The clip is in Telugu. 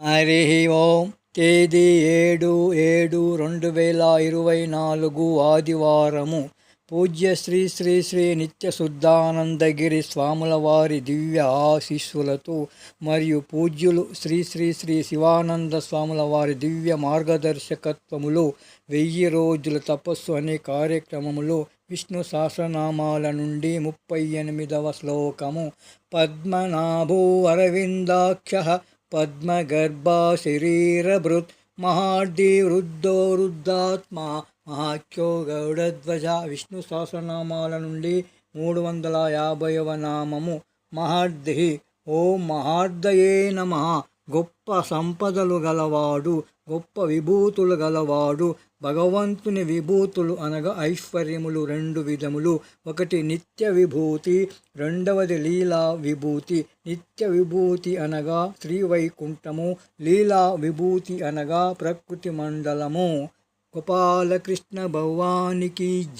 హరి ఓం తేదీ ఏడు ఏడు రెండు వేల ఇరవై నాలుగు ఆదివారము. పూజ్య శ్రీ శ్రీ శ్రీ నిత్య శుద్ధానందగిరి స్వాముల వారి దివ్య ఆశీస్సులతో మరియు పూజ్యులు శ్రీ శ్రీ శ్రీ శివానంద స్వాముల వారి దివ్య మార్గదర్శకత్వములో వెయ్యి రోజుల తపస్సు అనే కార్యక్రమములో విష్ణు సహస్రనామాల నుండి ముప్పై ఎనిమిదవ శ్లోకము. పద్మనాభో అరవిందాక్ష పద్మగర్భా శరీరభృత్ మహార్ది వృద్ధో వృద్ధాత్మ మహాఖ్యో గౌడధ్వజ విష్ణు సహస్రనామాల నుండి మూడు వందల యాభైవ నామము మహార్ది. ఓం మహార్దయే నమ. గొప్ప సంపదలు గలవాడు గొప్ప విభూతులు గలవాడు భగవంతుని విభూతులు అనగా ఐశ్వర్యములు రెండు విధములు. ఒకటి నిత్య విభూతి రెండవది లీలా విభూతి. నిత్య విభూతి అనగా శ్రీవైకుంఠము లీలా విభూతి అనగా ప్రకృతి మండలము. గోపాలకృష్ణ భగవానికి జై.